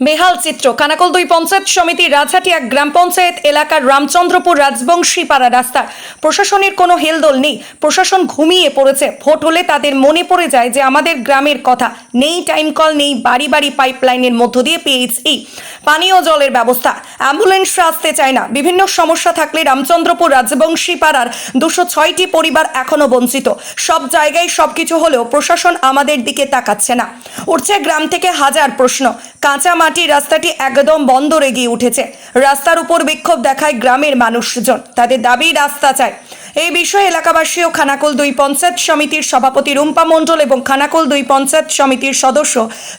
বেহাল চিত্র। কানাকল দুই পঞ্চায়েত সমিতির রাজহাটি এক গ্রাম পঞ্চায়েত এলাকার রামচন্দ্রপুর রাজবংশী পাড়া রাস্তা। প্রশাসনের কোনো হেলদোল নেই। প্রশাসন ঘুমিয়ে পড়েছে। ভোট হলে তাদের মনে পড়ে যায় যে আমাদের গ্রামের কথা। নেই টাইম কল, নেই বাড়ি বাড়ি পাইপলাইনের মধ্য দিয়ে পিএইচই পানীয় জলের ব্যবস্থা। অ্যাম্বুলেন্স আসতে চায় না। বিভিন্ন সমস্যা থাকলে রামচন্দ্রপুর রাজবংশী পাড়ার দুশো ছয়টি পরিবার এখনও বঞ্চিত। সব জায়গায় সবকিছু হলেও প্রশাসন আমাদের দিকে তাকাচ্ছে না। উঠছে গ্রাম থেকে হাজার প্রশ্ন। কাঁচা মাটির রাস্তাটি একদম বন্ধ রেগিয়ে উঠেছে। রাস্তার উপর বিক্ষোভ দেখায় গ্রামের মানুষজন। তাদের দাবি, রাস্তা চায় এই বিষয়ে এলাকাবাসী ও খানাকুল দুই পঞ্চায়েত সমিতির সভাপতি রুম্পা মণ্ডল এবং খানাকুল দুই পঞ্চায়েত সমিতির সদস্য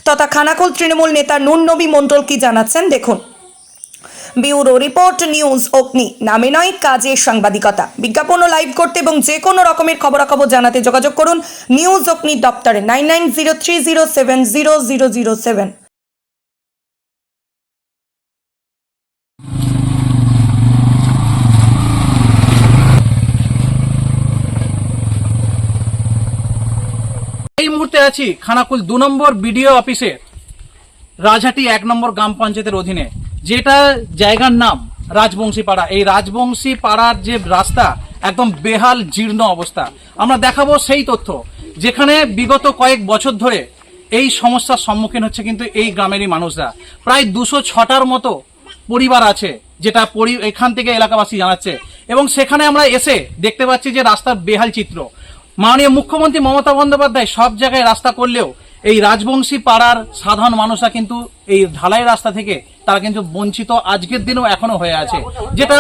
তথা খানাকুল তৃণমূল নেতা নুন নবী মণ্ডল কি জানাচ্ছেন দেখুন। ব্যুরো রিপোর্ট, নিউজ অগ্নি। নামে নয়, কাজে সাংবাদিকতা। বিজ্ঞাপন ও লাইভ করতে এবং যে কোনো রকমের খবরাখবর জানাতে যোগাযোগ করুন নিউজ অগ্নি দপ্তরে nine nine zero three zero seven zero zero zero seven এই মুহূর্তে আছি খানাকুল দু নম্বর বিডিও অফিসে রাজহাটি এক নম্বর গ্রাম পঞ্চায়েতের অধীনে, যেটা জায়গার নাম রাজবংশী পাড়া এই রাজবংশী পাড়ার যে রাস্তা, একদম বেহাল, জীর্ণ অবস্থা। আমরা দেখাবো সেই তথ্য, যেখানে বিগত কয়েক বছর ধরে এই সমস্যার সম্মুখীন হচ্ছে কিন্তু এই গ্রামেরই মানুষরা। প্রায় দুশো ছটার মতো পরিবার আছে, যেটা পরি- এখান থেকে এলাকাবাসী জানাচ্ছে। এবং সেখানে আমরা এসে দেখতে পাচ্ছি যে রাস্তার বেহাল চিত্র। মাননীয় মুখ্যমন্ত্রী মমতা বন্দ্যোপাধ্যায় সব জায়গায় রাস্তা করলেও এই রাজবংশী পাড়ার সাধারণ মানুষরা কিন্তু এই ঢালাই রাস্তা থেকে তারা কিন্তু বঞ্চিত আজকের দিনও এখনও হয়ে আছে। যেটা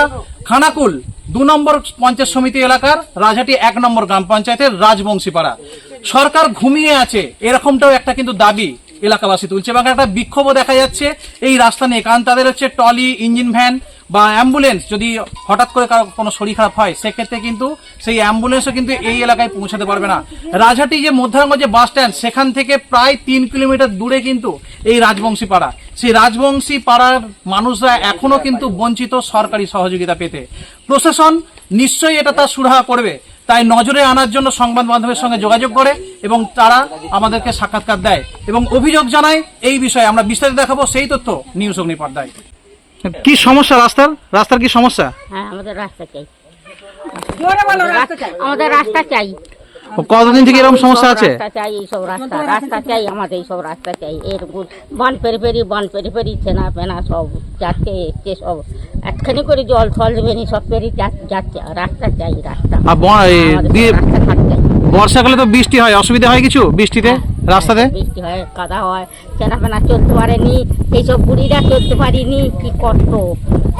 খানাকুল, দু নম্বর পঞ্চায়েত সমিতি এলাকার রাজহাটি এক নম্বর গ্রাম পঞ্চায়েতের রাজবংশী পাড়া। সরকার ঘুমিয়ে আছে, এরকমটাও একটা কিন্তু দাবি এলাকাবাসী তুলছে এবং একটা বিক্ষোভও দেখা যাচ্ছে। এই রাস্তা নিয়ে, কারণ তাদের হচ্ছে টলি ইঞ্জিন ভ্যান বা অ্যাম্বুলেন্স যদি হঠাৎ করে কারও কোনো শরীর খারাপ হয়, সেক্ষেত্রে কিন্তু সেই অ্যাম্বুলেন্সও কিন্তু এই এলাকায় পৌঁছাতে পারবে না। রাজহাটি যে মধ্যাঙ্গ যে বাস স্ট্যান্ড সেখান থেকে প্রায় তিন কিলোমিটার দূরে কিন্তু এই রাজবংশী পাড়া। সেই রাজবংশী পাড়ার মানুষরা এখনও কিন্তু বঞ্চিত সরকারি সহযোগিতা পেতে। প্রশাসন নিশ্চয়ই এটা তার সুরাহা করবে। তাই নজরে আনার জন্য সংবাদ মাধ্যমের সঙ্গে যোগাযোগ করে এবং তারা আমাদেরকে সাক্ষাৎকার দেয় এবং অভিযোগ জানায় এই বিষয়ে। আমরা বিস্তারিত দেখাবো সেই তথ্য নিউজ অগ্নি পর্দায় কি সমস্যা রাস্তার? রাস্তার কি সমস্যা? হ্যাঁ আমাদের রাস্তা চাই। আমাদের রাস্তা চাই। কতদিন থেকে এরকম সমস্যা আছে? রাস্তা চাই এইসব রাস্তা রাস্তা চাই আমাদের এইসব রাস্তা চাই। বান পেরি পেরি বান পেরি পেরি ছেনা পেনা সব যাচ্ছে এসছে সব। একখানি করে জল ফল বেনি সব পেরি যা- যাচ্ছে। রাস্তা চাই রাস্তা। বর্ষাকালে তো বৃষ্টি হয় অসুবিধা হয় কিছু বৃষ্টিতে? রাস্তাতে? বৃষ্টি হয় কাদা হয় চেনা পেনা চলতে পারেনি এইসব বুড়িরা চলতে পারিনি কি কষ্ট?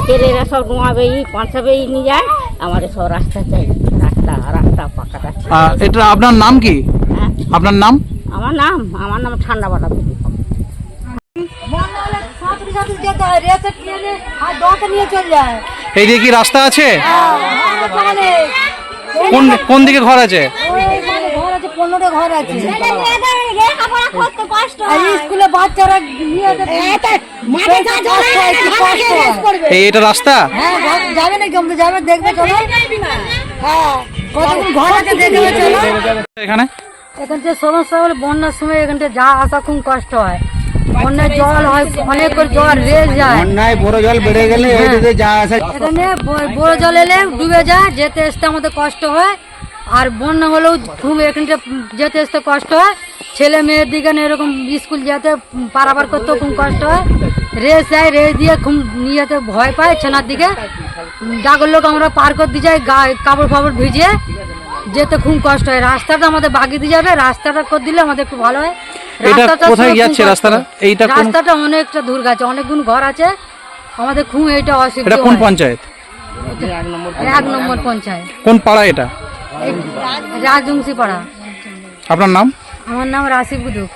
ছেলেরা সব ঘুমাবেই পাঁচাবেই নিয়ে যায় আমাদের সব রাস্তা চাই রাস্তা রাস্তা পাকা রাস্তা। এটা আপনার নাম কি? হ্যাঁ। আপনার নাম? আমার নাম আমার নাম ঠান্ডা বাটা হয় নিয়ে নিয়ে এই দিকে কি রাস্তা আছে? কোন কোন দিকে ঘর আছে? আছে পনেরো ঘর আছে। স্কুলে বাচ্চারা হয়, হয়। এটা রাস্তা? হ্যাঁ যাবে নাকি আমরা যাবে দেখবে চলো। হ্যাঁ কতক্ষণ ঘর আছে দেখবে চলো। এখানে? এখান থেকে সমস্যা হলে বন্যার সময় এখানটা যা আসা খুব কষ্ট হয়। বন্যায় জল হয় অনেক করে জল রেস যায়। বন্যায় বড় জল বেড়ে গেলে যা আসে এখানে বড় জল এলে ডুবে যায় যেতে আসতে আমাদের কষ্ট হয়। আর বন্যা হলেও খুব এখানটা যেতে আসতে কষ্ট হয়। ছেলে মেয়ের দিকে এরকম স্কুল যেতে পারাবার করতেও খুব কষ্ট হয়। রেস যায় রেস দিয়ে খুব নিয়ে ভয় পায় ছেনার দিকে। ডাগর লোক আমরা পার করে দিয়ে যাই গা কাপড় ফাপড় ভিজিয়ে। যেতে খুব কষ্ট হয়। রাস্তাটা আমাদের বাগিয়ে দিয়ে যাবে। রাস্তাটা করে দিলে আমাদের একটু ভালো হয়। রাস্তাটা কোথায় যাচ্ছে রাস্তাটা? এইটা রাস্তাটা অনেকটা দূর গেছে। অনেকগুলো ঘর আছে। আমাদের খুব এটা অসুবিধা কোন পঞ্চায়েত? এক নম্বর পঞ্চায়েত। কোন পাড়া এটা? রাজবংশী পাড়া। আপনার নাম? আমার নাম রাশি বুদুক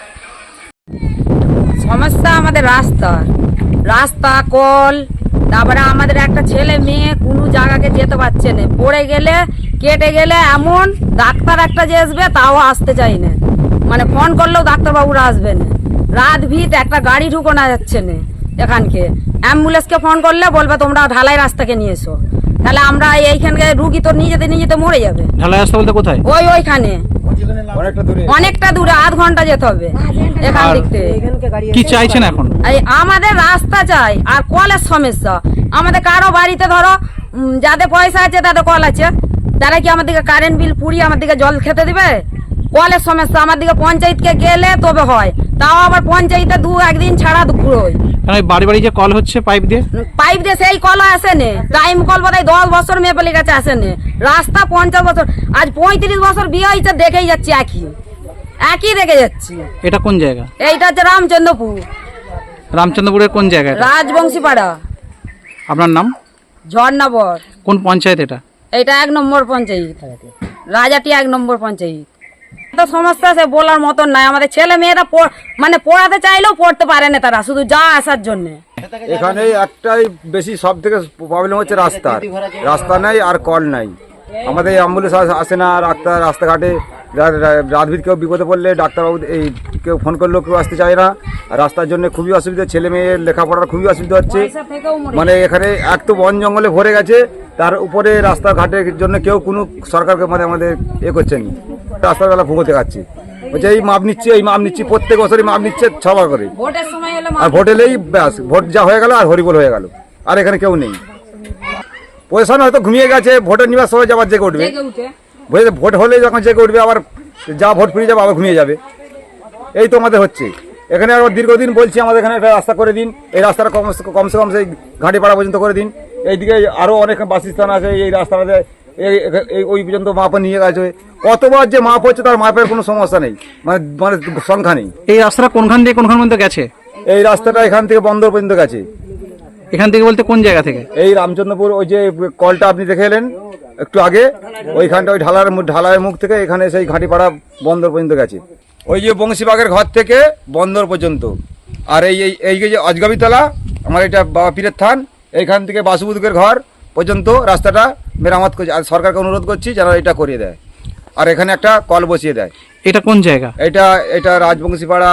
সমস্যা আমাদের রাস্তা। রাস্তা কল তারপরে আমাদের একটা ছেলে মেয়ে কোনো জায়গাকে যেতে পারছে না। পড়ে গেলে কেটে গেলে এমন ডাক্তার একটা যে আসবে তাও আসতে চাই না। মানে ফোন করলেও ডাক্তারবাবুরা আসবে না। রাত ভিত একটা গাড়ি ঢুকোনো যাচ্ছে না। এখানকে। অ্যাম্বুলেন্সকে ফোন করলে বলবে তোমরা ঢালাই রাস্তাকে নিয়ে এসো। তাহলে আমরা এইখানকে রুগী তো নিয়ে যেতে নিয়ে যেতে মরে যাবে। ঢালাই রাস্তা বলতে কোথায়? ওই ওইখানে। অনেকটা দূরে। আধ ঘণ্টা যেতে হবে এখান থেকে। কি চাইছেন এখন? এই আমাদের রাস্তা চাই আর কলের সমস্যা। আমাদের কারও বাড়িতে ধরো যাদের পয়সা আছে তাদের কল আছে। তারা কি আমাদেরকে কারেন্ট বিল পুড়িয়ে আমাদেরকে জল খেতে দিবে? কলের সমস্যা আমাদেরকে পঞ্চায়েতকে গেলে তবে হয়। তাও আবার পঞ্চায়েতে দু একদিন ছাড়া ঘুরোয় কারণ বাড়ি বাড়ি যে কল হচ্ছে পাইপ দিয়ে? পাইপ দিয়ে সেই কলও আসেনি টাইম কল বোধহয় দশ বছর মেপেলে গেছে আসেনি রাস্তা পঞ্চাশ বছর আজ পঁয়ত্রিশ বছর বিয়ে হয়েছে দেখেই যাচ্ছি একই। একই দেখে যাচ্ছি। এটা কোন জায়গা? এইটা হচ্ছে রামচন্দ্রপুর। রামচন্দ্রপুরের কোন জায়গা রাজবংশী পাড়া আপনার নাম? ঝর্ণাবর। কোন পঞ্চায়েত এটা? এটা এক নম্বর পঞ্চায়েত। রাজাটি এক নম্বর পঞ্চায়েত। তো সমস্যা সে বলার মতন নাই। আমাদের ছেলে মেয়েরা মানে পড়াতে চাইলেও পড়তে পারে না তারা শুধু যা আসার জন্য। এখানে একটাই বেশি সব থেকে প্রবলেম হচ্ছে রাস্তার। রাস্তা নাই আর কল নাই। আমাদের অ্যাম্বুলেন্স আসে না রাস্তা রাস্তাঘাটে। রা- রা- কেউ বিপদে পড়লে ডাক্তারবাবু এই কেউ ফোন করলেও কেউ আসতে চায় না। রাস্তার জন্য খুবই অসুবিধা ছেলে মেয়ের লেখাপড়ার খুবই অসুবিধা হচ্ছে। মানে এখানে এক তো বন জঙ্গলে ভরে গেছে তার উপরে রাস্তাঘাটের জন্য কেউ কোনো সরকারকে মানে আমাদের এ করছেন। রাস্তার বেলা ভুগোতে খাচ্ছি বলছে এই মাপ নিচ্ছে এই মাপ নিচ্ছি প্রত্যেক বছরই মাপ নিচ্ছে ছবার করে। আর ভোট এলেই ব্যাস ভোট যা হয়ে গেল আর হরিবল হয়ে গেল। আর এখানে কেউ নেই। পয়সা হয়তো ঘুমিয়ে গেছে ভোটের নিবার সময় যাবার জেগে উঠবে। বুঝলে ভোট হলে যখন জেগে উঠবে আবার যা ভোট ফিরে যাবে আবার ঘুমিয়ে যাবে। এই তো আমাদের হচ্ছে। এখানে আবার দীর্ঘদিন বলছি আমাদের এখানে একটা রাস্তা করে দিন। এই রাস্তাটা কম কমসে কম সেই ঘাটিপাড়া পর্যন্ত করে দিন। এইদিকে আরও অনেক বাসস্থান আছে এই রাস্তাটাতে এই ওই পর্যন্ত মাপ নিয়ে গেছে। কতবার যে মাপ হচ্ছে তার মাপের কোনো সমস্যা নেই। মানে মানে সংখ্যা নেই। এই রাস্তাটা কোনখান থেকে কোনখান পর্যন্ত গেছে? এই রাস্তাটা এখান থেকে বন্দর পর্যন্ত গেছে। এখান থেকে বলতে কোন জায়গা থেকে? এই রামচন্দ্রপুর ওই যে কলটা আপনি দেখে এলেন একটু আগে ওইখানটা ওই ঢালার ঢালাইয়ের মুখ থেকে এখানে সেই ঘাটিপাড়া বন্দর পর্যন্ত গেছে। ওই যে বংশীবাগের ঘর থেকে বন্দর পর্যন্ত। আর এই এই এই যে অজগাবিতলা আমার এটা বাবা পীরের থান এইখান থেকে বাসুবুদুকের ঘর পর্যন্ত রাস্তাটা মেরামত করছে। আর সরকারকে অনুরোধ করছি যেন এটা করিয়ে দেয়। আর এখানে একটা কল বসিয়ে দেয়। এটা কোন জায়গা? এটা এটা রাজবংশীপাড়া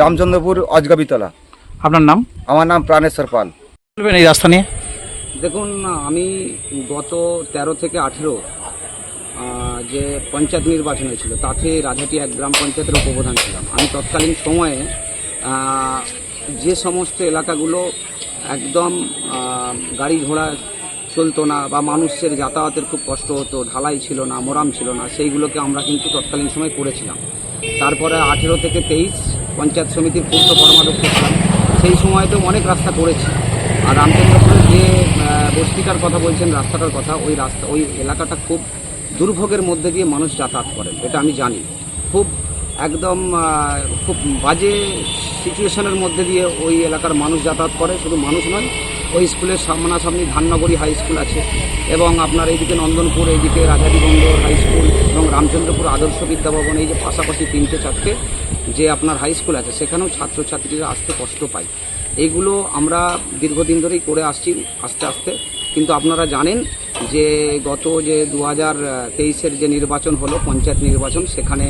রামচন্দ্রপুর অজগাবিতলা। আপনার নাম? আমার নাম প্রাণেশ্বর পাল। বলবেন এই রাস্তা নিয়ে? দেখুন আমি গত তেরো থেকে আঠেরো যে পঞ্চায়েত নির্বাচন হয়েছিল তাতে রাজাটি এক গ্রাম পঞ্চায়েতের উপপ্রধান ছিলাম। আমি তৎকালীন সময়ে যে সমস্ত এলাকাগুলো একদম গাড়ি ঘোড়া চলতো না বা মানুষের যাতায়াতের খুব কষ্ট হতো ঢালাই ছিল না মোরাম ছিল না সেইগুলোকে আমরা কিন্তু তৎকালীন সময় করেছিলাম। তারপরে আঠেরো থেকে তেইশ পঞ্চায়েত সমিতির পূর্ত কর্মাধ্যক্ষ ছিলাম। সেই সময়তেও অনেক রাস্তা করেছি। আর রামচন্দ্রপুরের যে আহ, বস্তিটার কথা বলছেন রাস্তাটার কথা ওই রাস্তা ওই এলাকাটা খুব দুর্ভোগের মধ্যে দিয়ে মানুষ যাতায়াত করেন এটা আমি জানি। খুব একদম খুব বাজে সিচুয়েশনের মধ্যে দিয়ে ওই এলাকার মানুষ যাতায়াত করে শুধু মানুষ নয় ওই স্কুলের সামনাসামনি ধাননগরী হাই স্কুল আছে এবং আপনার এইদিকে নন্দনপুর, এইদিকে রাজাদি বন্দর হাই স্কুল এবং রামচন্দ্রপুর আদর্শ বিদ্যাভবন এই যে পাশাপাশি তিনটে চারটে যে আপনার হাই স্কুল আছে, সেখানেও ছাত্রছাত্রীরা আসতে কষ্ট পায়। এইগুলো আমরা দীর্ঘদিন ধরেই করে আসছি আস্তে আস্তে। কিন্তু আপনারা জানেন যে গত যে দু হাজার তেইশের যে নির্বাচন হলো, পঞ্চায়েত নির্বাচন, সেখানে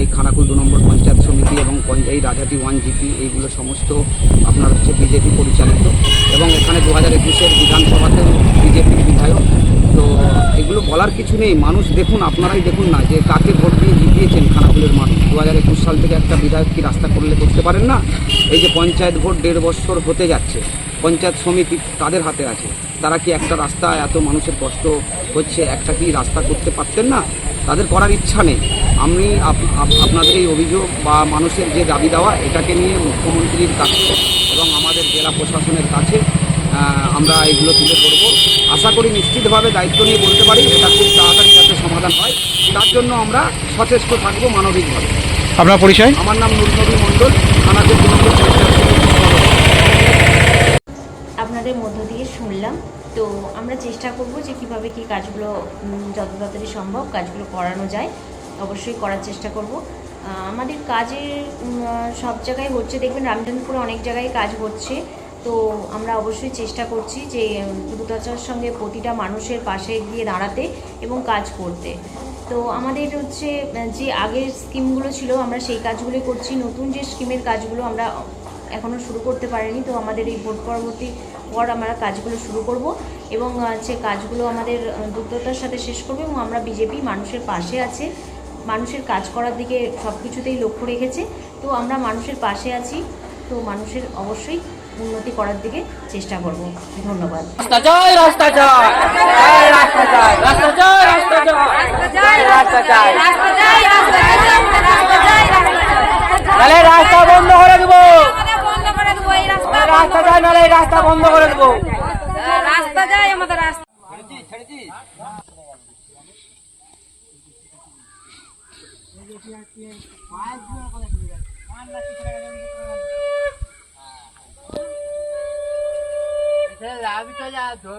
এই খানাকুল দু নম্বর পঞ্চায়েত সমিতি এবং এই রাজাটি ওয়ান জিপি, এইগুলো সমস্ত আপনার হচ্ছে বিজেপি পরিচালিত এবং এখানে দু হাজার একুশের বিধানসভাতেও বিজেপির বিধায়ক। তো এগুলো বলার কিছু নেই। মানুষ দেখুন, আপনারাই দেখুন না যে কাকে ভোট দিয়ে জিতিয়েছেন খানাকুলের মানুষ। দু হাজার একুশ সাল থেকে একটা বিধায়ক কি রাস্তা করলে করতে পারেন না? এই যে পঞ্চায়েত ভোট দেড় বছর হতে যাচ্ছে, পঞ্চায়েত সমিতি তাদের হাতে আছে। তারা কি একটা রাস্তা এত মানুষের কষ্ট হচ্ছে, একটা কি রাস্তা করতে পারতেন না? তাদের করার ইচ্ছা নেই। আমি আপ- আপ- আপনাদের এই অভিযোগ বা মানুষের যে দাবি দেওয়া, এটাকে নিয়ে মুখ্যমন্ত্রীর কাছে এবং আমাদের জেলা প্রশাসনের কাছে আমরা এগুলো তুলে ধরব। আশা করি নিশ্চিতভাবে দায়িত্ব নিয়ে বলতে পারি এটা খুব তাড়াতাড়ি যাতে সমাধান হয়। তার জন্য আমরা সচেষ্ট থাকব মানবিকভাবে। আপনার পরিচয়? আমার নাম নুরনবী মণ্ডল সদস্য। আপনাদের মধ্য দিয়ে শুনলাম। তো আমরা চেষ্টা করব যে কীভাবে কি কাজগুলো যত তাড়াতাড়ি সম্ভব কাজগুলো করানো যায়। অবশ্যই করার চেষ্টা করব। আমাদের কাজের সব জায়গায় হচ্ছে দেখবেন রামচন্দ্রপুরে অনেক জায়গায় কাজ হচ্ছে। তো আমরা অবশ্যই চেষ্টা করছি যে দ্রুততার সঙ্গে প্রতিটা মানুষের পাশে গিয়ে দাঁড়াতে এবং কাজ করতে। তো আমাদের হচ্ছে যে আগের স্কিমগুলো ছিল, আমরা সেই কাজগুলো করছি। নতুন যে স্কিমের কাজগুলো আমরা এখনও শুরু করতে পারিনি। তো আমাদের এই ভোট পরবর্তী পর আমরা কাজগুলো শুরু করব এবং যে কাজগুলো আমাদের দ্রুততার সাথে শেষ করব এবং আমরা বিজেপি মানুষের পাশে আছে। মানুষের কাজ করার দিকে সব কিছুতেই লক্ষ্য রেখেছে। তো আমরা মানুষের পাশে আছি। তো মানুষের অবশ্যই উন্নতি করার দিকে চেষ্টা করব। ধন্যবাদ। রাস্তা চাই রাস্তা চাই রাস্তা চাই রাস্তা চাই রাস্তা চাই রাস্তা চাই নালে রাস্তা বন্ধ করে দেবো। রাস্তা চাই রাস্তা বন্ধ করে দেবো। রাস্তা যায় আমাদের রাস্তা। લાવી તો